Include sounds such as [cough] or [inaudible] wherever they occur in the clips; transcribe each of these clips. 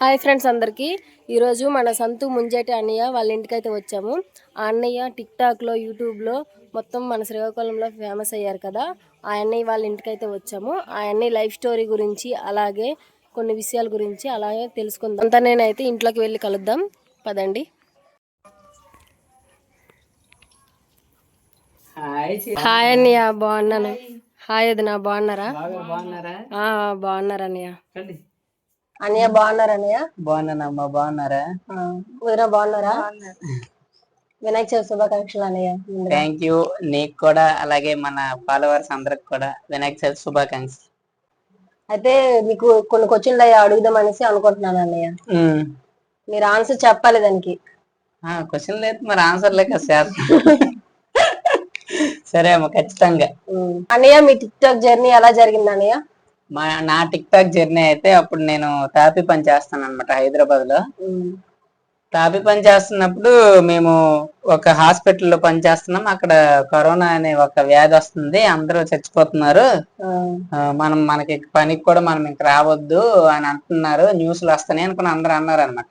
Hi friends అందరికీ. ఈరోజు మన సంతు ముంజేటి అన్నయ్య వాళ్ళ ఇంటికి అయితే వచ్చాము. ఆ అన్నయ్య టిక్ టాక్లో యూట్యూబ్లో మొత్తం మన శ్రీకాకుళంలో ఫేమస్ అయ్యారు కదా. ఆ అన్నయ్య వాళ్ళ ఇంటికి అయితే వచ్చాము. ఆ అన్నయ్య లైఫ్ స్టోరీ గురించి అలాగే కొన్ని విషయాల గురించి అలాగే తెలుసుకుందాం. అంతా నేనైతే ఇంట్లోకి వెళ్ళి కలుద్దాం. పదండి. హాయ్ అన్నయ్య బాగున్నాను. హాయ్. బాగున్నారా? బాగా బాగున్నారా? బాగున్నారు అన్నయ్య అన్నయ్య బాగున్నారు అన్నయ్య బాగున్నానమ్మా బాగున్నారా? వదిన బాగున్నారా? వినాయక చవితి శుభాకాంక్షలు అన్నయ్య థ్యాంక్ యూ నీకు కూడా అలాగే మన ఫాలోవర్స్ అందరికి కూడా వినాయక చవితి శుభాకాంక్షలు. అయితే మీకు కొన్ని క్వశ్చన్లు అయ్యా అడుగుదాం అనేసి అనుకుంటున్నాను అన్నయ్య. మీరు ఆన్సర్ చెప్పాలి దానికి. ఆ క్వశ్చన్ లేదు మరి ఆన్సర్ లేక సార్. సరే అమ్మ ఖచ్చితంగా. అన్నయ్య మీ టిక్ టాక్ జర్నీ ఎలా జరిగింది అన్నయ్య మా నా టిక్ టాక్ జర్నీ అయితే అప్పుడు నేను తాపి పని చేస్తాను అనమాట హైదరాబాద్లో తాపి పని చేస్తున్నప్పుడు మేము ఒక హాస్పిటల్లో పని చేస్తున్నాం. అక్కడ కరోనా అనే ఒక వ్యాధి వస్తుంది. అందరూ చచ్చిపోతున్నారు. మనం మనకి పనికి కూడా మనం ఇంక రావద్దు అని అంటున్నారు. న్యూస్లు వస్తాయి అనుకుని అందరూ అన్నారు అనమాట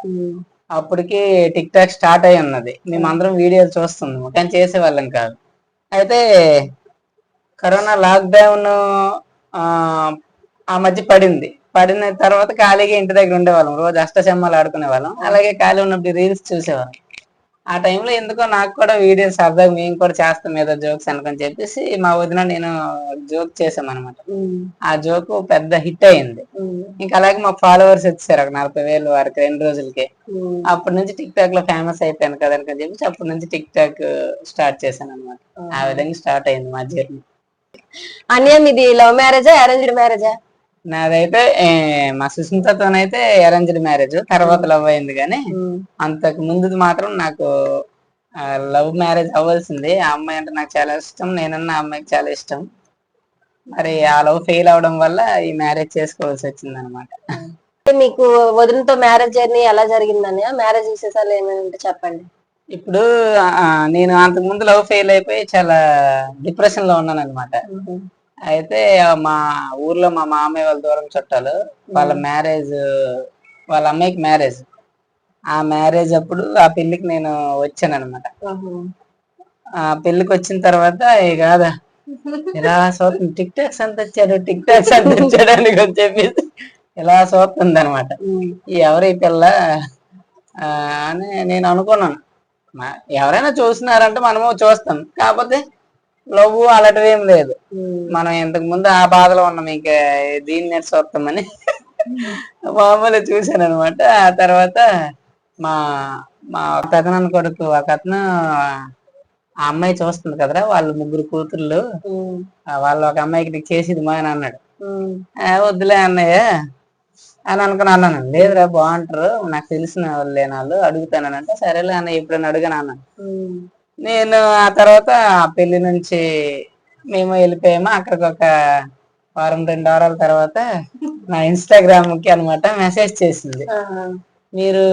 అప్పటికి టిక్ టాక్ స్టార్ట్ అయి ఉన్నది. మేము అందరం వీడియోలు చూస్తున్నాము కానీ చేసేవాళ్ళం కాదు. అయితే కరోనా లాక్డౌన్ ఆ మధ్య పడింది. పడిన తర్వాత ఖాళీగా ఇంటి దగ్గర ఉండేవాళ్ళం. రోజు అష్టచమ్మాలు ఆడుకునే వాళ్ళం. అలాగే ఖాళీ ఉన్నప్పుడు రీల్స్ చూసేవాళ్ళం. ఆ టైంలో ఎందుకో నాకు కూడా వీడియోస్ సరదాగా మేము కూడా చేస్తాం ఏదో జోక్స్ అనుకొని చెప్పేసి మా వదిన నేను జోక్ చేసాం అనమాట ఆ జోక్ పెద్ద హిట్ అయింది. ఇంకా అలాగే మా ఫాలోవర్స్ వచ్చారు ఒక నలభై వేలు వరకు రెండు రోజులకి. అప్పటి నుంచి టిక్ టాక్లో ఫేమస్ అయిపోయాను కదా అని చెప్పేసి అప్పటి నుంచి టిక్ టాక్ స్టార్ట్ చేశాను అనమాట ఆ విధంగా స్టార్ట్ అయింది మా జర్నీ అన్నయ్య మీది లవ్ మ్యారేజా అరేంజ్డ్ మ్యారేజా నాదైతే మా సుస్మితతోనైతే అరేంజ్డ్ మ్యారేజ్ తర్వాత లవ్ అయింది కానీ అంతకు ముందుది మాత్రం నాకు లవ్ మ్యారేజ్ అవ్వాల్సింది. ఆ అమ్మాయి అంటే నాకు చాలా ఇష్టం. నేనన్న ఆ అమ్మాయికి చాలా ఇష్టం. మరి ఆ లవ్ ఫెయిల్ అవడం వల్ల ఈ మ్యారేజ్ చేసుకోవాల్సి వచ్చింది అనమాట మీకు వదినతో మ్యారేజ్ జర్నీ ఎలా జరిగింది అన్నయ్య మ్యారేజ్ విశేషాలు ఏమైనా ఉంటే చెప్పండి. ఇప్పుడు నేను అంతకు ముందు లవ్ ఫెయిల్ అయిపోయి చాలా డిప్రెషన్లో ఉన్నాను అనమాట అయితే మా ఊర్లో మా మామయ్య వాళ్ళ దూరం చుట్టాలు వాళ్ళ మ్యారేజ్ వాళ్ళ అమ్మాయికి మ్యారేజ్. ఆ మ్యారేజ్ అప్పుడు ఆ పెళ్ళికి నేను వచ్చాను అనమాట ఆ పెళ్ళికి వచ్చిన తర్వాత కాదా ఇలా చూస్తుంది టిక్ టాక్స్ అంత వచ్చాడు టిక్ టాక్స్ అంత వచ్చాడు అని చెప్పేసి ఇలా చూస్తుంది అనమాట ఈ ఎవరి పిల్ల అని నేను అనుకున్నాను. ఎవరైనా చూస్తున్నారంటే మనము చూస్తాం. కాకపోతే లవ్ అలాంటివి ఏం లేదు మనం ఇంతకు ముందు ఆ బాధలో ఉన్నాం ఇంకా దీన్ని నేర్చి చూస్తామని. మామూలు చూశాను అనమాట ఆ తర్వాత మా మా పెదనాన్న కొడుకు ఒక అతను ఆ అమ్మాయి చూస్తుంది కదరా వాళ్ళు ముగ్గురు కూతుర్లు. వాళ్ళు ఒక అమ్మాయికి నీకు చేసేది మా అని అన్నాడు. "ఆ, వద్దులే అన్నయ్య అని అనుకుని అన్నాను. లేదురా బాగుంటారు. నాకు తెలిసిన వాళ్ళు లేని వాళ్ళు అడుగుతానంటే సరేలే అన్నయ్య ఎప్పుడైనా అడిగాను అన్నాను నేను ఆ తర్వాత ఆ పెళ్ళి నుంచి మేము వెళ్ళిపోయాము. అక్కడికి ఒక వారం రెండు వారాల తర్వాత నా ఇన్స్టాగ్రామ్కి అనమాట మెసేజ్ చేసింది మీరు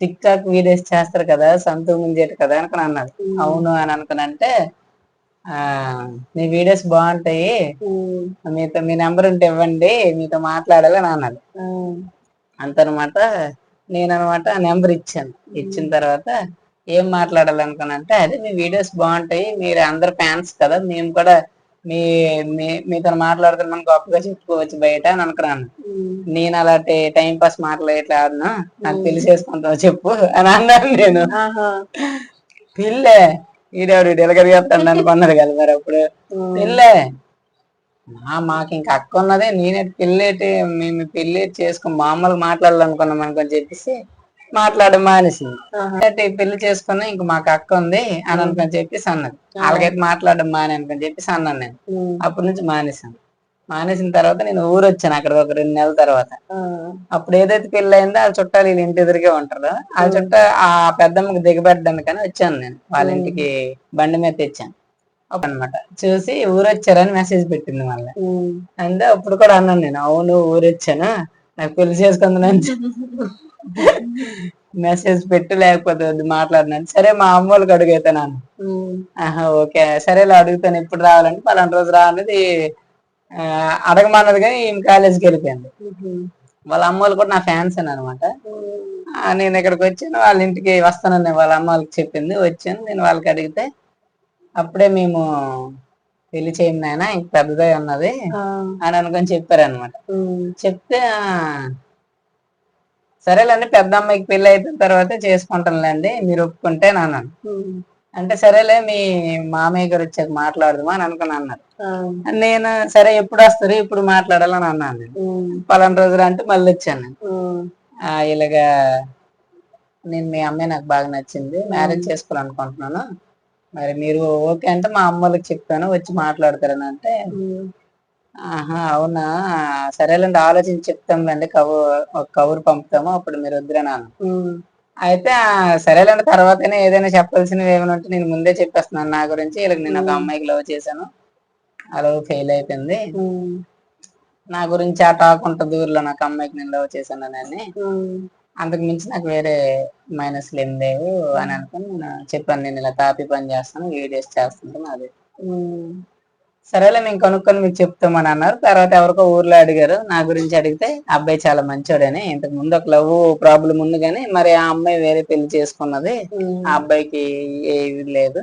టిక్ టాక్ వీడియోస్ చేస్తారు కదా సంతూ ముంజేటి కదా అనుకుని అన్నది. అవును అని అనుకుని అంటే ఆ మీ వీడియోస్ బాగుంటాయి. మీతో మీ నెంబర్ ఉంటే ఇవ్వండి మీతో మాట్లాడాలి అని అన్నది అంతనమాట నేను అనమాట నెంబర్ ఇచ్చాను. ఇచ్చిన తర్వాత ఏం మాట్లాడాలనుకున్నా అదే మీ వీడియోస్ బాగుంటాయి మీరు అందరు ఫ్యాన్స్ కదా మేము కూడా మీ మీ- మీతో మాట్లాడుతున్న మనం గొప్పగా చెప్పుకోవచ్చు బయట అని అనుకున్నాను. నేను అలాంటి టైం పాస్ మాటలు ఇట్లా ఆడను నాకు తెలిసేసుకుంటావు చెప్పు అని అన్నాను నేను. పిల్లే ఈడేవాడు డెలగరిగేస్తాడు అనుకున్నారు కదా మరి అప్పుడు. పిల్లే నా మాకు ఇంకా అక్క ఉన్నదే నేనే పెళ్ళేటి మేము పెళ్ళి చేసుకుని మామూలుగా మాట్లాడాలనుకున్నాం అనుకొని చెప్పేసి మాట్లాడడం మానేసింది అంటే పెళ్ళి చేసుకుని ఇంక మాకు అక్క ఉంది అని అనుకొని చెప్పేసి అన్నది వాళ్ళకైతే మాట్లాడడం మానే అనుకొని చెప్పేసి అన్నాను నేను. అప్పటి నుంచి మానేసాను మానేసిన తర్వాత నేను ఊరు వచ్చాను అక్కడ ఒక రెండు నెలల తర్వాత. అప్పుడు ఏదైతే పెళ్ళి అయిందో ఆ చుట్టాలు వీళ్ళ ఇంటి ఎదురుగే ఉంటారు. ఆ చుట్ట ఆ పెద్దమ్మకి దిగబెట్టడానికని వచ్చాను నేను. వాళ్ళ ఇంటికి బండి మీద తెచ్చాను. అనమాట చూసి ఊరు వచ్చారని మెసేజ్ పెట్టింది మళ్ళీ. అంటే అప్పుడు కూడా అన్నాను నేను అవును ఊరు వచ్చాను? నాకు పెళ్ళి చేసుకుందని [laughs] మెసేజ్ పెట్టు లేకపోతే వద్దు మాట్లాడినాను సరే మా అమ్మ వాళ్ళకి అడుగుతాను ఆహా ఓకే. సరేలే అడుగుతాను ఎప్పుడు రావాలంటే పలానా రోజు రావాలనేది అడగమన్నది కానీ ఈమె కాలేజీకి వెళ్ళిపోయింది. వాళ్ళ అమ్మ వాళ్ళు కూడా నా ఫ్యాన్స్ అనమాట. నేను ఇక్కడికి వచ్చాను వాళ్ళ ఇంటికి వస్తానని వాళ్ళ అమ్మ వాళ్ళకి చెప్పింది. వచ్చాను నేను వాళ్ళకి అడిగితే అప్పుడే మేము పెళ్ళి చేయం నాయన ఇంక పెద్దదే ఉన్నది అని అనుకొని చెప్పారనమాట చెప్తే సరేలేండి పెద్ద అమ్మాయికి పెళ్ళి అయిపోయిన తర్వాతే చేసుకుంటానులేండి మీరు ఒప్పుకుంటే అని అన్నాను అంటే సరేలే మీ మామయ్య గారు వచ్చాక మాట్లాడదామా అని అనుకుని అన్నారు నేను సరే ఎప్పుడు వస్తారు ఇప్పుడు మాట్లాడాలని అన్నాను నేను పలానా రోజులు అంటే మళ్ళీ వచ్చాను. ఇలాగా నేను మీ అమ్మాయి నాకు బాగా నచ్చింది మ్యారేజ్ చేసుకోవాలనుకుంటున్నాను. మరి మీరు ఓకే అంటే మా అమ్మలకు చెప్తాను వచ్చి మాట్లాడతారని అంటే ఆహా అవునా? సరేలేండి ఆలోచించి చెప్తాంలేండి కబు ఒక కబురు పంపుతాము అప్పుడు మీరు వద్దురనాను అయితే సరేలేండి తర్వాతనే ఏదైనా చెప్పాల్సినవి ఏమైనా ఉంటే నేను ముందే చెప్పేస్తున్నాను నా గురించి. వీళ్ళకి నేను ఒక అమ్మాయికి లవ్ చేశాను. ఆ లవ్ ఫెయిల్ అయిపోయింది. నా గురించి ఆ టాక్ ఉంటుంది ఊర్లో నాకు అమ్మాయికి నేను లవ్ చేశాను అని అంతకు మించి నాకు వేరే మైనస్లు ఏం లేవు అని అనుకుని నేను చెప్పాను. నేను ఇలా తాపి పని చేస్తాను వీడియోస్ చేస్తుంటాను అది సరేలే మేము కనుక్కొని మీకు చెప్తామని అన్నారు. తర్వాత ఎవరికో ఊర్లో అడిగారు. నా గురించి అడిగితే అబ్బాయి చాలా మంచోడని ఇంతకు ముందు ఒక లవ్ ప్రాబ్లం ఉంది కానీ మరి ఆ అమ్మాయి వేరే పెళ్ళి చేసుకున్నది. ఆ అబ్బాయికి ఏది లేదు.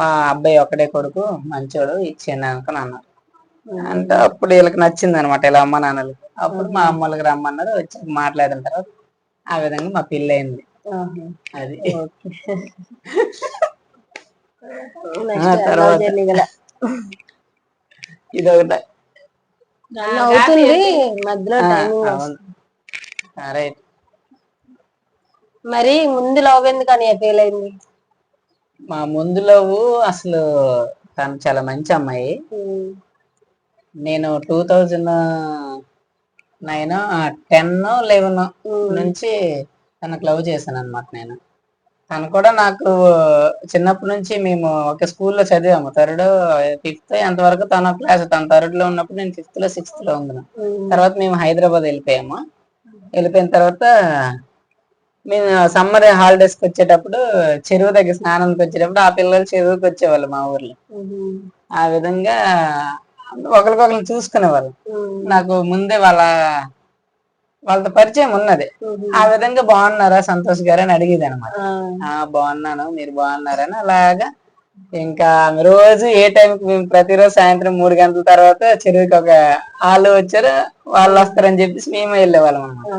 ఆ అబ్బాయి ఒకడే కొడుకు మంచోడు ఇచ్చాను అనుకుని అన్నారు అంటే అప్పుడు వీళ్ళకి నచ్చింది అనమాట ఇలా అమ్మ నాన్నలకి. అప్పుడు మా అమ్మలకి రమ్మన్నారు. వచ్చి మాట్లాడిన తర్వాత ఆ విధంగా మా పెళ్ళి అయింది అది. తర్వాత- ఇది ఒకటి అవుతుంది. మధ్యలో రైట్. మరి ముందు లవ్ ఎందుకని ఫెయిల్ అయింది? మా ముందు లవ్ అసలు తను చాలా మంచి అమ్మాయి. నేను two thousand nine ten eleven నుంచి తనకు లవ్ చేశాను అనమాట నేను. తను కూడా నాకు చిన్నప్పటి నుంచి మేము ఒక స్కూల్లో చదివాము. థర్డ్ ఫిఫ్త్ ఎంతవరకు తన క్లాస్ తన థర్డ్లో ఉన్నప్పుడు నేను ఫిఫ్త్లో సిక్స్త్లో ఉన్నాను తర్వాత మేము హైదరాబాద్ వెళ్ళిపోయాము. వెళ్ళిపోయిన తర్వాత మేము సమ్మర్ హాలిడేస్కి వచ్చేటప్పుడు చెరువు దగ్గర స్నానానికి వచ్చేటప్పుడు ఆ పిల్లలు చెరువుకి వచ్చేవాళ్ళు మా ఊర్లో. ఆ విధంగా ఒకరికొకరు చూసుకునేవాళ్ళు. నాకు ముందే వాళ్ళ వాళ్ళతో పరిచయం ఉన్నది. ఆ విధంగా బాగున్నారా సంతోష్ గారు అని అడిగేది అనమాట ఆ బాగున్నాను మీరు బాగున్నారని అలాగా. ఇంకా రోజు ఏ టైంకి మేము ప్రతిరోజు సాయంత్రం మూడు గంటల తర్వాత చెరువుకి ఒక వాళ్ళు వచ్చారు వాళ్ళు వస్తారని చెప్పేసి మేము వెళ్ళేవాళ్ళం అనమాట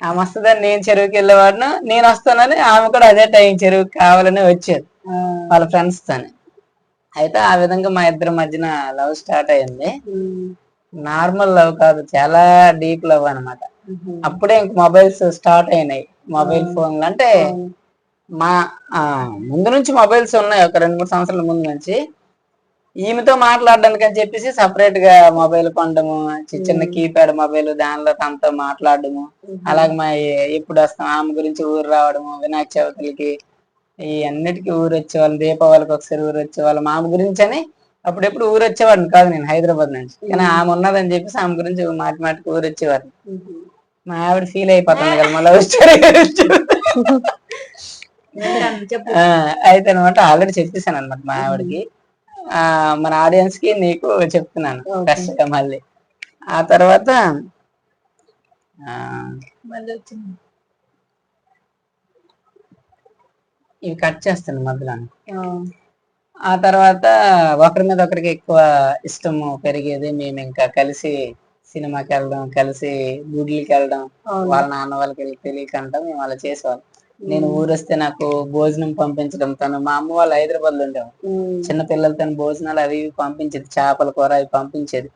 ఆమె వస్తుందని నేను చెరువుకి వెళ్ళేవాడిను నేను వస్తానని ఆమె కూడా అదే టైం చెరువుకి కావాలని వచ్చేది వాళ్ళ ఫ్రెండ్స్ తోని. అయితే ఆ విధంగా మా ఇద్దరి మధ్యన లవ్ స్టార్ట్ అయింది. నార్మల్ లవ్ కాదు చాలా డీప్ లవ్ అన్నమాట. అప్పుడే ఇంక మొబైల్స్ స్టార్ట్ అయినాయి. మొబైల్ ఫోన్లు. అంటే మా ఆ, ముందు నుంచి మొబైల్స్ ఉన్నాయి. ఒక రెండు మూడు సంవత్సరాల ముందు నుంచి. ఈమెతో మాట్లాడడానికి అని చెప్పేసి సపరేట్గా మొబైల్ కొనడము చిన్న కీప్యాడ్ మొబైల్ దానిలో తనతో మాట్లాడడము. అలాగే మా ఎప్పుడు వస్తాం ఆమె గురించి ఊరు రావడము వినాయక చవితికి ఈ అన్నిటికీ ఊరు వచ్చేవాళ్ళం. దీపావళికి ఒకసారి ఊరు వచ్చేవాళ్ళం. ఆమె గురించి అని అప్పుడెప్పుడు ఊరు వచ్చేవాడిని కాదు నేను హైదరాబాద్ నుంచి. కానీ ఆమె ఉన్నదని చెప్పేసి ఆమె గురించి మాటి మాటికి ఊరు వచ్చేవాడిని. మా ఆవిడ ఫీల్ అయిపోతుంది కదా మళ్ళీ ఆ, అయితే అనమాట ఆల్రెడీ చెప్పేశాను అనమాట మా ఆవిడకి. ఆ మన ఆడియన్స్కి నీకు చెప్తున్నాను Okay. ఫ్రెష్గా మళ్ళీ. ఆ తర్వాత ఇవి కట్ చేస్తాను మధ్యలో ఆ తర్వాత ఒకరి మీద ఒకరికి ఎక్కువ ఇష్టము పెరిగేది మేము ఇంకా కలిసి సినిమాకి వెళ్ళడం కలిసి గుడ్లకి వెళ్ళడం వాళ్ళ నాన్న వాళ్ళకి వెళ్ళి తెలియకంటాం మేము అలా చేసేవాళ్ళం. నేను ఊరొస్తే నాకు భోజనం పంపించడం తను మా అమ్మ వాళ్ళు హైదరాబాద్లో ఉండేవాళ్ళు చిన్న పిల్లలతో భోజనాలు అవి పంపించేది చేపల కూర అవి పంపించేది.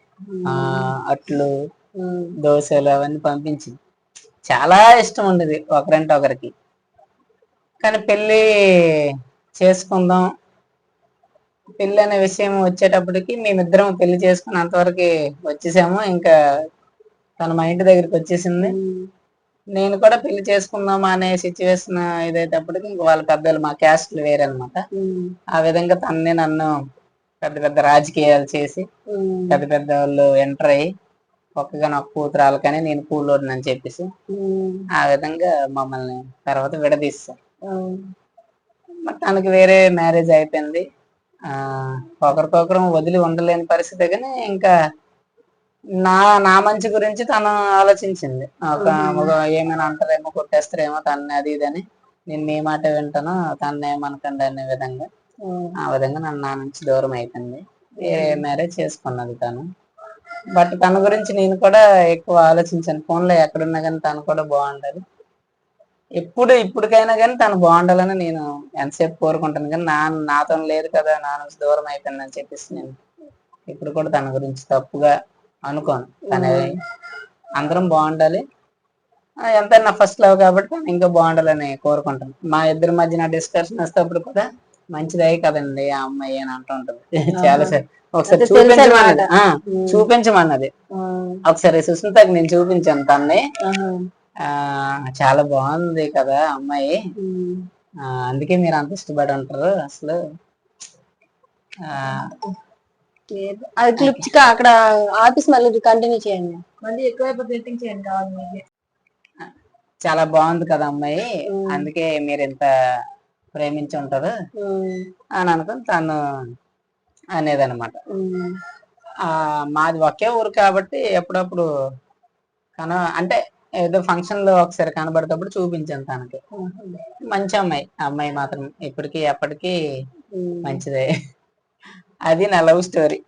ఆ అట్లు దోశలు అవన్నీ పంపించింది. చాలా ఇష్టం ఉండేది ఒకరంటే ఒకరికి కానీ పెళ్ళి చేసుకుందాం పెళ్ళి అనే విషయం వచ్చేటప్పటికి మేమిద్దరం పెళ్ళి చేసుకుని అంతవరకు వచ్చేసాము. ఇంకా తన మా ఇంటి దగ్గరికి వచ్చేసింది. నేను కూడా పెళ్ళి చేసుకుందాం అనే సిచ్యువేషన్ ఇదైతేప్పటికి ఇంక వాళ్ళ పెద్దలు మా క్యాస్ట్లు వేరే అనమాట ఆ విధంగా తన్నే నన్ను పెద్ద పెద్ద రాజకీయాలు చేసి పెద్ద పెద్ద వాళ్ళు ఎంటర్ అయ్యి ఒక్కగా నాకు కూతురాలు కానీ నేను కూలోడిని అని చెప్పేసి ఆ విధంగా మమ్మల్ని తర్వాత విడదీస్తారు మరి తనకి వేరే మ్యారేజ్ అయిపోయింది. ఒకరికొకరం వదిలి ఉండలేని పరిస్థితి కానీ ఇంకా నా నా మంచి గురించి తను ఆలోచించింది. ఒక ఏమైనా అంటారేమో కొట్టేస్తారేమో తను అది ఇది అని. నేను మీ మాట వింటాను తను ఏమనకండి అనే విధంగా. ఆ విధంగా నన్ను నా నుంచి దూరం అయిపోయింది. వేరే మ్యారేజ్ చేసుకున్నది తను. బట్ తన గురించి నేను కూడా ఎక్కువ ఆలోచించాను. ఫోన్లో ఎక్కడున్నా కానీ తను కూడా బాగుండాలి ఎప్పుడు ఇప్పటికైనా కానీ తను బాగుండాలని నేను ఎంతసేపు కోరుకుంటాను. కానీ నా నాతో లేదు కదా నా నుంచి దూరం అయిపోయిందని చెప్పేసి నేను ఇప్పుడు కూడా తన గురించి తప్పుగా అనుకోను. తన అందరం బాగుండాలి. ఎంతైనా ఫస్ట్ లవ్ కాబట్టి తను ఇంకా బాగుండాలని కోరుకుంటాను. మా ఇద్దరి మధ్య నా డిస్కషన్ వస్తేప్పుడు కూడా మంచిదే కదండి ఆ అమ్మాయి అని అంటూ ఉంటుంది. చాలా సార్ ఒకసారి చూపించమన్నది. చూపించమన్నది. ఒకసారి సుస్మితకి నేను చూపించాను తన్ని. చాలా బాగుంది కదా అమ్మాయి. అందుకే మీరు అంత ఇష్టపడి ఉంటారు అసలు. ఆ అది క్లిప్స్ అక్కడ ఆఫీస్ మళ్ళీ కంటిన్యూ చేయండి. మళ్ళీ ఎక్కువైపోతే ఎడిటింగ్ చేయండి కావాలి చాలా బాగుంది కదా అమ్మాయి. అందుకే మీరు ఇంత ప్రేమించి ఉంటారు. అని అనుకుని తను అనేదన్నమాట. ఆ మాది ఒకే ఊరు కాబట్టి ఎప్పుడప్పుడు కన అంటే ఏదో ఫంక్షన్లో ఒకసారి కనబడేటప్పుడు చూపించాను తనకి. మంచి అమ్మాయి. అమ్మాయి మాత్రం ఇప్పటికీ ఎప్పటికీ మంచిదే. అది నా love story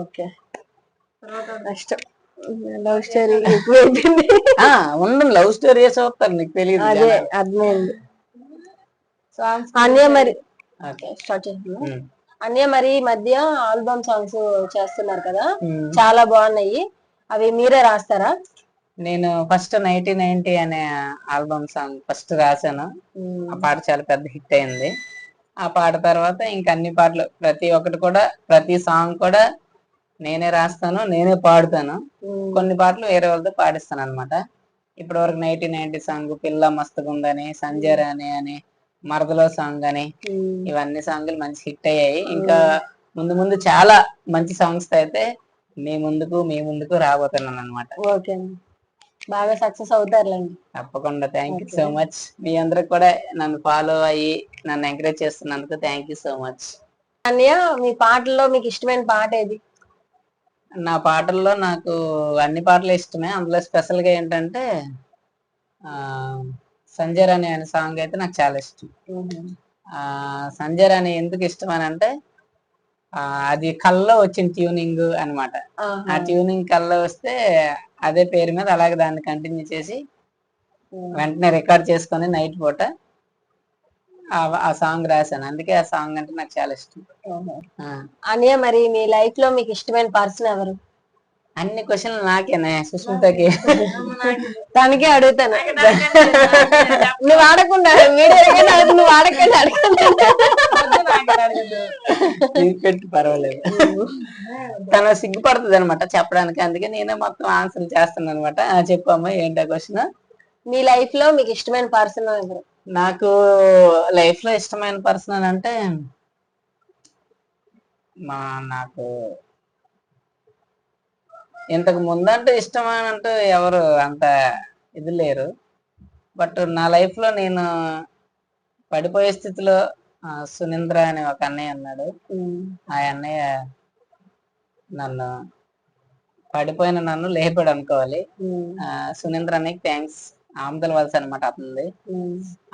okay. Next love story ఎక్కువైపోయింది. ఉన్న లవ్ స్టోరీ చూస్తారు నీకు తెలియదు అదే అర్థమైంది. అన్నయ్య మరి స్టార్ట్ చేస్తున్నా అన్నయ్య మరి ఈ మధ్య ఆల్బమ్ సాంగ్స్ చేస్తున్నారు కదా. చాలా బాగున్నాయి. అవి మీరే రాస్తారా? నేను ఫస్ట్ నైన్టీ నైన్టీ అనే ఆల్బమ్ సాంగ్ ఫస్ట్ రాశాను. ఆ పాట చాలా పెద్ద హిట్ అయింది. ఆ పాట తర్వాత ఇంక అన్ని పాటలు ప్రతి ఒక్కటి కూడా ప్రతి సాంగ్ కూడా నేనే రాస్తాను నేనే పాడుతాను. కొన్ని పాటలు వేరే వాళ్ళతో పాడిస్తాను అనమాట ఇప్పటి వరకు నైన్టీ నైన్టీ సాంగ్ పిల్ల మస్తుగుందని సంజయ్ రాణి అని మరదలో సాంగ్ అని ఇవన్నీ సాంగ్లు మంచి హిట్ అయ్యాయి. ఇంకా ముందు ముందు చాలా మంచి సాంగ్స్ అయితే మీ ముందుకు మీ ముందుకు రాబోతున్నాను అనమాట ఓకే బాగా సక్సెస్ అవుతారులేండి. తప్పకుండా. Thank you so much. మీ అందరికి కూడా నన్ను ఫాలో అయ్యి నన్ను ఎంకరేజ్ చేస్తున్నందుకు థ్యాంక్ యూ సో మచ్. అన్నయ్య మీ పాటల్లో మీకు ఇష్టమైన పాట ఏది? నా పాటల్లో నాకు అన్ని పాటలు ఇష్టమే. అందులో స్పెషల్గా ఏంటంటే ఆ సంజయ్ రాణి అనే సాంగ్ అయితే నాకు చాలా ఇష్టం. ఆ సంజయ్ రాణి ఎందుకు ఇష్టం అని అంటే అది కల్లో వచ్చిన ట్యూనింగ్ అన్నమాట. ఆ. ట్యూనింగ్ కల్లో వస్తే అదే పేరు మీద అలాగే దాన్ని కంటిన్యూ చేసి వెంటనే రికార్డ్ చేసుకొని నైట్ పూట ఆ- ఆ సాంగ్ రాశాను. అందుకే ఆ సాంగ్ అంటే నాకు చాలా ఇష్టం. ఆ. అన్నయ్య మరి మీ లైఫ్లో మీకు ఇష్టమైన పర్సన్ ఎవరు? అన్ని క్వశ్చన్లు నాకేనే సుష్మితకి. తనకే అడుగుతాను. నువ్వు ఆడకుండా నువ్వు ఆడకుండా అడగకుండా పెట్టి పర్వాలేదు. తను సిగ్గుపడుతుంది అనమాట చెప్పడానికి. అందుకే నేనే మొత్తం ఆన్సర్ చేస్తాను అనమాట చెప్పమ్మా ఏంటా క్వశ్చన్ మీ లైఫ్లో మీకు ఇష్టమైన పర్సన్ ఎవరు? నాకు లైఫ్లో ఇష్టమైన పర్సన్ అంటే మా నాకు ఇంతకు ముందంటే ఇష్టం అని అంటే ఎవరు అంత ఇది లేరు. బట్ నా లైఫ్లో నేను పడిపోయే స్థితిలో సునీంద్ర అనే ఒక అన్నయ్య అన్నాడు ఆ అన్నయ్య నన్ను పడిపోయిన నన్ను లేపాడు అనుకోవాలి. సునీంద్ర అన్నయ్యకి థ్యాంక్స్ ఆమదల వలస అనమాట అతనిది.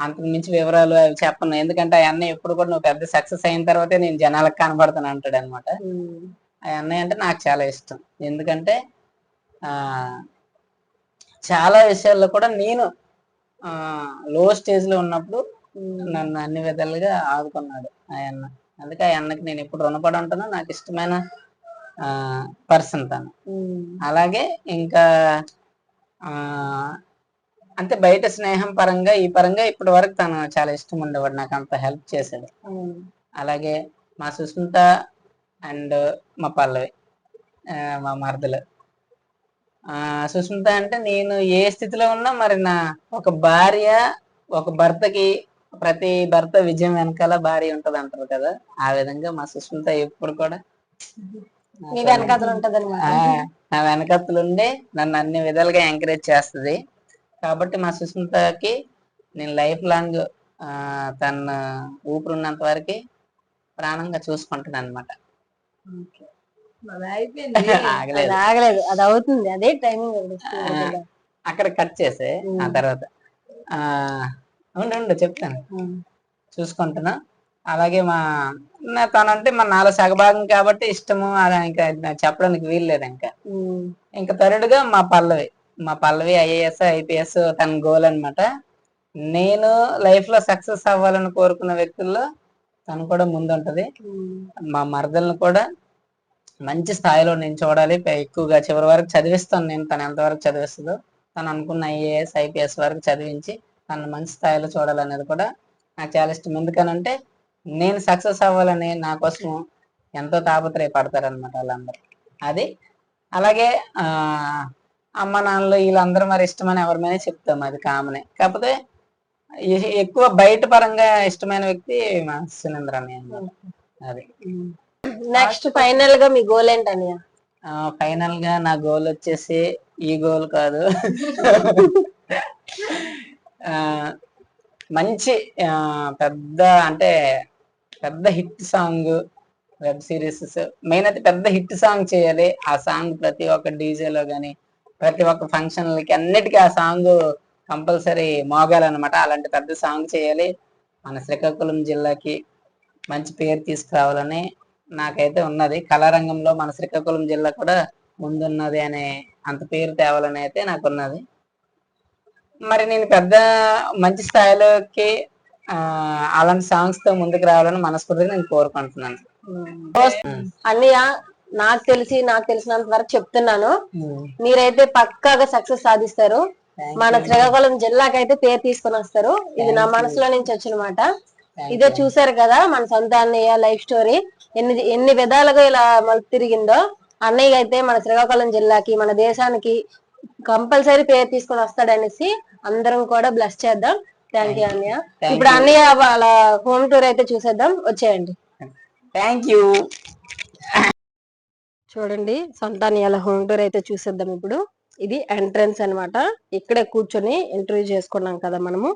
అంతకు మించి వివరాలు అవి చెప్పను. ఎందుకంటే ఆ అన్నయ్య ఎప్పుడు కూడా నువ్వు పెద్ద సక్సెస్ అయిన తర్వాతే నేను జనాలకు కనబడతాను అంటాడు అనమాట ఆ అన్నయ్య అంటే నాకు చాలా ఇష్టం. ఎందుకంటే ఆ చాలా విషయాల్లో కూడా నేను లో స్టేజ్లో ఉన్నప్పుడు నన్ను అన్ని విధాలుగా ఆదుకున్నాడు ఆ అన్న. అందుకే ఆ అన్నకి నేను ఎప్పుడు రుణపడి ఉంటాను నాకు ఇష్టమైన పర్సన్ తను. అలాగే ఇంకా ఆ అంటే బయట స్నేహం పరంగా ఈ పరంగా ఇప్పటి వరకు తను చాలా ఇష్టం ఉండేవాడు. నాకు అంత హెల్ప్ చేశాడు. అలాగే మా సుస్మిత అండ్ మా పల్లవి మా మరదలు. ఆ సుస్మిత అంటే నేను ఏ స్థితిలో ఉన్నా మరి నా ఒక భార్య ఒక భర్తకి ప్రతి భర్త విజయం వెనకాల భార్య ఉంటది అంటారు కదా? ఆ విధంగా మా సుస్మిత ఎప్పుడు కూడా మీ వెనకాతలు ఉంటది నా వెనకత్తులుండి నన్ను అన్ని విధాలుగా ఎంకరేజ్ చేస్తుంది. కాబట్టి మా సుస్మితకి నేను లైఫ్ లాంగ్ తన ఊపిరి ఉన్నంత వరకు ప్రాణంగా చూసుకుంటాను అనమాట [laughs] ఆగలేదు. అది అవుతుంది. అదే టైమింగ్ అక్కడ కట్ చేసే ఆ తర్వాత ఆ ఉండు ఉండు చెప్తాను. చూసుకుంటున్నా. అలాగే మా నా తనంటే మా నాలో సగభాగం కాబట్టి ఇష్టము అలా ఇంకా నాకు చెప్పడానికి వీలు లేదు ఇంకా. ఇంకా థర్డ్గా మా పల్లవి. మా పల్లవి ఐఏఎస్ ఐపీఎస్ తన గోల్ అన్నమాట. నేను లైఫ్లో సక్సెస్ అవ్వాలని కోరుకున్న వ్యక్తుల్లో తను కూడా ముందుంటది. మా మరదలను కూడా మంచి స్థాయిలో నేను చూడాలి. ఎక్కువగా చివరి వరకు చదివిస్తాను నేను తను ఎంతవరకు చదివిస్తుందో. తను అనుకున్న ఐఏఎస్ ఐపీఎస్ వరకు చదివించి తను మంచి స్థాయిలో చూడాలనేది కూడా నాకు చాలా ఇష్టం ఎందుకనంటే నేను సక్సెస్ అవ్వాలని నా కోసం ఎంతో తాపత్రయపడతారనమాట వాళ్ళందరూ. అది అలాగే అమ్మ నాన్నలు వీళ్ళందరూ మరి ఇష్టమని ఎవరి మీద చెప్తాం అది కామనే కాకపోతే ఎక్కువ బయట పరంగా ఇష్టమైన వ్యక్తి మా సునేంద్ర అన్నయ్య అది. నెక్స్ట్ ఫైనల్గా మీ గోల్ ఏంటన్నయ్య? ఫైనల్గా నా గోల్ వచ్చేసి ఈ గోల్ కాదు. [laughs] మంచి పెద్ద అంటే పెద్ద hit song web series main అయితే పెద్ద హిట్ సాంగ్ చేయాలి. ఆ సాంగ్ ప్రతి ఒక్క డీజేలో కానీ ప్రతి ఒక్క ఫంక్షన్లకి అన్నిటికీ ఆ సాంగ్ కంపల్సరీ మోగాలన్నమాట. అలాంటి పెద్ద సాంగ్ చేయాలి. మన శ్రీకాకుళం జిల్లాకి మంచి పేరు తీసుకురావాలని నాకైతే ఉన్నది. కళారంగంలో మన శ్రీకాకుళం జిల్లా కూడా ముందున్నది అనే అంత పేరు తేవాలని అయితే నాకు ఉన్నది మరి నేను పెద్ద మంచి స్థాయిలోకి అలాంటి సాంగ్స్తో ముందుకు రావాలని మనస్ఫూర్తిగా నేను కోరుకుంటున్నాను. అన్నయ్య నాకు తెలిసి నాకు తెలిసినంత వరకు చెప్తున్నాను. మీరైతే పక్కాగా సక్సెస్ సాధిస్తారు. మన శ్రీకాకుళం జిల్లాకైతే పేరు తీసుకొని వస్తారు. ఇది నా మనసులో నుంచి వచ్చిన మాట ఇదే చూసారు కదా మన సొంత అన్నయ్య లైఫ్ స్టోరీ ఎన్ని ఎన్ని విధాలుగా ఇలా మలుపు తిరిగిందో అన్నయ్య అయితే మన శ్రీకాకుళం జిల్లాకి మన దేశానికి కంపల్సరీ పేరు తీసుకొని వస్తాడనేసి అందరం కూడా బ్లెస్ చేద్దాం. థ్యాంక్ యూ అన్నయ్య ఇప్పుడు. అన్నయ్య వాళ్ళ హోమ్ టూర్ అయితే చూసేద్దాం. వచ్చేయండి. థ్యాంక్ యూ చూడండి సొంత అన్నయ్యల హోమ్ టూర్ అయితే చూసేద్దాం ఇప్పుడు. ఇది ఎంట్రన్స్ అన్నమాట. ఇక్కడే కూర్చొని ఇంటర్వ్యూ చేసుకున్నాం కదా మనము.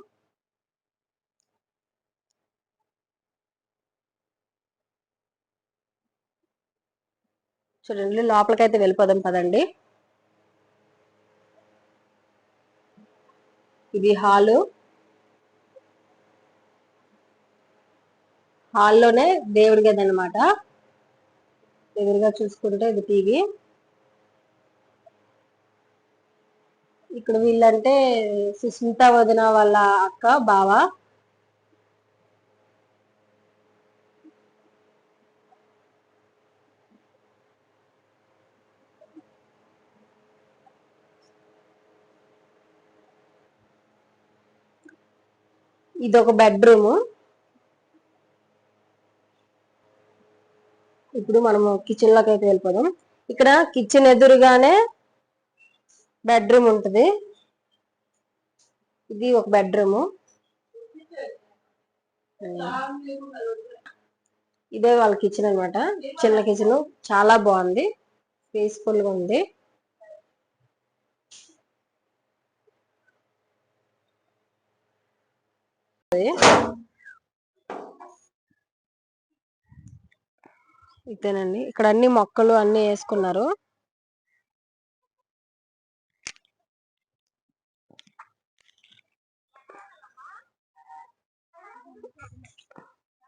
చూడండి లోపలికైతే వెళ్ళిపోదాం పదండి. ఇది హాలు. హాల్లోనే దేవుడి గది అనమాట ఎదురుగా చూసుకుంటే ఇది టీవీ. ఇక్కడ వీళ్ళంటే సుస్మిత వదిన వాళ్ళ అక్క బావ. ఇది ఒక బెడ్రూమ్. ఇప్పుడు మనము కిచెన్లోకి అయితే వెళ్ళిపోదాం. ఇక్కడ కిచెన్ ఎదురుగానే బెడ్రూమ్ ఉంటుంది. ఇది ఒక బెడ్రూమ్. ఇదే వాళ్ళ కిచెన్ అన్నమాట. చిన్న కిచెన్. చాలా బాగుంది. పీస్ఫుల్గా ఉంది. ఇదేనండి ఇక్కడ అన్ని మొక్కలు అన్ని వేసుకున్నారు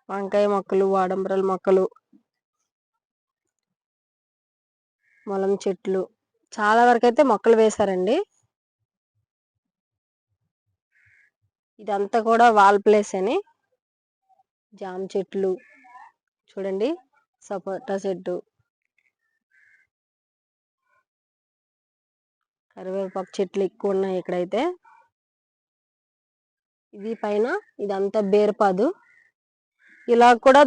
వంకాయ మొక్కలు వాడంబరల మొక్కలు మొలం చెట్లు. చాలా వరకు అయితే మొక్కలు వేశారండి. ఇదంతా కూడా వాల్ ప్లేస్ అని జామ చెట్లు. చూడండి. సపోటా చెట్టు కరివేపాకు చెట్లు ఎక్కువ ఉన్నాయి ఇక్కడైతే. ఇది పైన ఇదంతా బేర్పాదు. ఇలా కూడా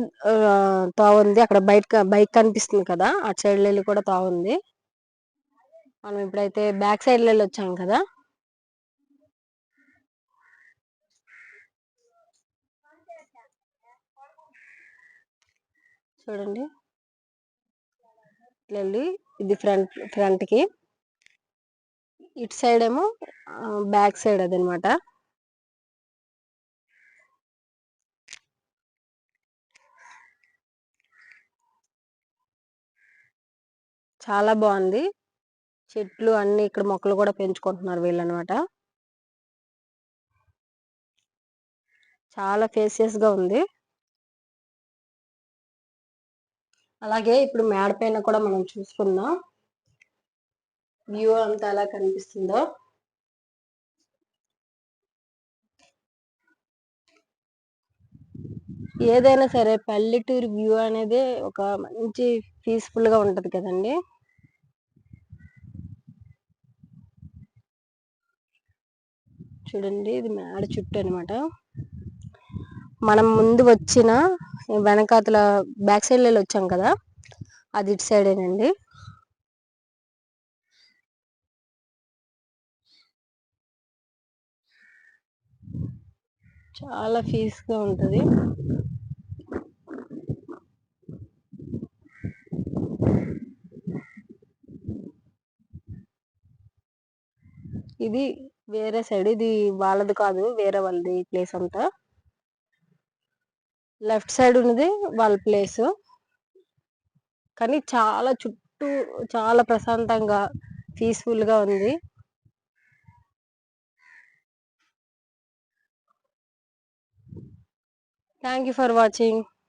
తాగుంది అక్కడ బయట బైక్ కనిపిస్తుంది కదా. అటు సైడ్ వెళ్ళి కూడా తాగుంది మనం ఇప్పుడైతే బ్యాక్ సైడ్ వెళ్ళి వచ్చాం కదా. చూడండి. ఇట్లా వెళ్ళి ఇది ఫ్రంట్ ఫ్రంట్కి ఇటు సైడ్ ఏమో బ్యాక్ సైడ్ అదనమాట. చాలా బాగుంది చెట్లు అన్ని ఇక్కడ మొక్కలు కూడా పెంచుకుంటున్నారు వీళ్ళనమాట. చాలా ఫేసియస్గా ఉంది. అలాగే ఇప్పుడు మేడ పైన కూడా మనం చూసుకుందాం. వ్యూ అంతా ఎలా కనిపిస్తుందో. ఏదైనా సరే పల్లెటూరు వ్యూ అనేది ఒక మంచి పీస్ఫుల్గా గా ఉంటది కదండి. చూడండి ఇది మేడ చుట్టూ అన్నమాట మనం ముందు వచ్చిన వెనకాతల బ్యాక్ సైడ్లో వచ్చాం కదా? అది ఇటు సైడేనండి చాలా పీస్గా ఇది వేరే సైడ్ ఇది వాళ్ళది కాదు వేరే వాళ్ళది ప్లేస్ అంతా. లెఫ్ట్ సైడ్ ఉన్నది వాళ్ళ ప్లేస్. కానీ చాలా చుట్టూ చాలా ప్రశాంతంగా పీస్ఫుల్గా ఉంది. Thank you for watching.